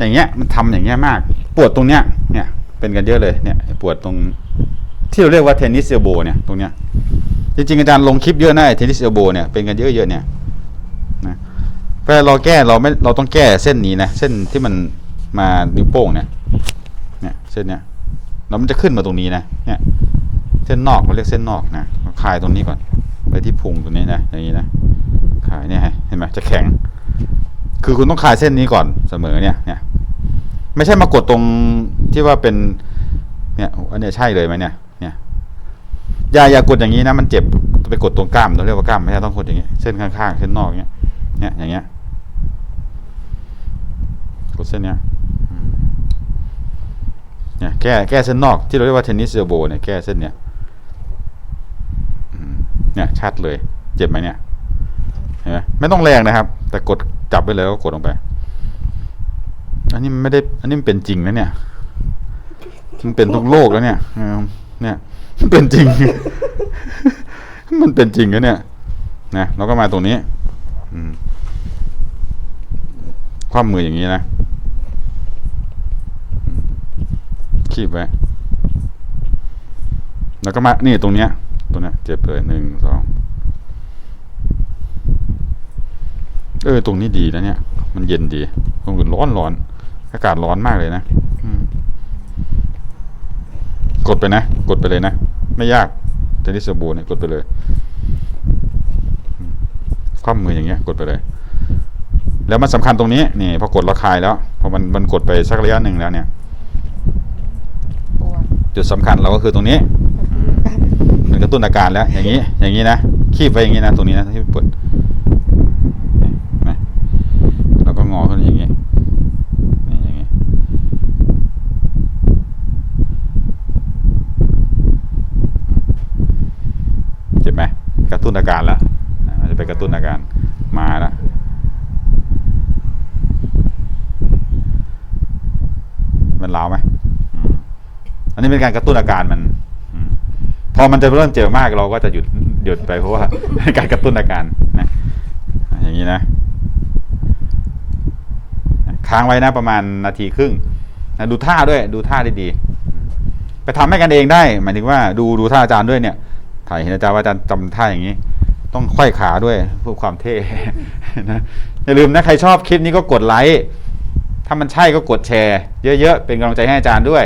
อย่างเงี้ยมันทำอย่างเงี้ยมาก ปวดตรงเนี้ยเนี่ยเป็นกันเยอะเลยเนี่ยปวดตรงที่เราเรียกว่าเทนนิสเอลโบเนี่ยตรงเนี้ยจริงๆอาจารย์ลงคลิปเยอะนะเทนนิสเอลโบเนี่ยเป็นกันเยอะๆเนี่ยนะเวลาเราแก้เราไม่เราต้องแก้เส้นนี้นะเส้นที่มันมานิ้วโป้งเนี่ยเนี่ยเส้นเนี้ยแล้วมันจะขึ้นมาตรงนี้นะเนี่ยเส้นนอกเราเรียกเส้นนอกนะคลายตรงนี้ก่อน ไปที่พุงตรงนี้นะอย่างนี้นะคลายเนี่ยเห็นไหมจะแข็ง คือคุณต้องคลายเส้นนี้ก่อนเสมอเนี่ยเนี่ย ไม่ใช่มากดตรงที่ว่าเป็น เนี่ยอันเนี้ยใช่เลยไหมเนี่ย เนี่ย อย่าอย่ากดอย่างนี้นะ มันเจ็บไปกดตรงกล้ามเราเรียกว่ากล้ามไม่ใช่ต้องกดอย่างนี้เส้นข้างๆเส้นนอกเนี้ยเนี่ยอย่างเงี้ยกดเส้นเนี้ยเนี่ยแก้แก้เส้นนอกที่เราเรียกว่าเทนนิสเอลโบเนี่ยแก้เส้นเนี้ยเนี่ยชัดเลย เจ็บไหมเนี่ยเห็นไหมไม่ต้องแรงนะครับ แต่กดจับไปเลยแล้วก็กดลงไป อันนี้มันไม่ได้ อันนี้มันเป็นจริงนะเนี่ยมันเป็นทุกโลกแล้วเนี่ยเออเนี่ยมันเป็นจริง มันเป็นจริงแล้วเนี่ย นะเราก็มาตรงนี้ อืมคว่ำมืออย่างนี้นะคีบไว้แล้วก็มา นี่ตรงเนี้ย ตรงเนี้ย เจ็บเลยหนึ่งสอง เออ ตรงนี้ดีนะเนี่ย มันเย็นดีตรงอื่นร้อนร้อน อากาศร้อนมากเลยนะอืมกดไปนะ กดไปเลยนะ ไม่ยากเทนนิสบูเนี่ยกดไปเลยอืมคว่ำมืออย่างเงี้ย กดไปเลย แล้วมันสำคัญตรงนี้นี่พอกดเราคลายแล้วพอมันมันกดไปสักระยะหนึ่งแล้วเนี่ยปวดจุดสำคัญเราก็คือตรงนี้มันกระตุ้นอาการแล้ว อย่างนี้ อย่างนี้นะคีบไว้อย่างนี้นะตรงนี้นะที่ปวดนี่เห็นไหมแล้วก็งอขึ้นอย่างนี้ นี่อย่างนี้็บไหมกระตุ้นอาการแล้วอามันจะไปกระตุ้นอาการมาแล้วมันล้าวไหมอันนี้เป็นการกระตุ้นอาการมันพอมันจะเริ่มเจ็บมากเราก็จะหยุดหยุดไปเพราะว่าเป็นการกระตุ้นอาการนะอย่างนี้นะค้างไว้นะประมาณนาทีครึ่งนะดูท่าด้วย ดูท่าได้ดีอืมไปทำให้กันเองได้ หมายถึงว่าดูดูท่าอาจารย์ด้วยเนี่ย ถ่ายเห็นอาจารย์ว่าอาจารย์จำท่าอย่างนี้ ต้องไขว้ขาด้วยเพื่อความเท่นะอย่าลืมนะใครชอบคลิปนี้ก็กดไลค์ถ้ามันใช่ก็กดแชร์ เยอะๆเป็นกำลังใจให้อาจารย์ด้วย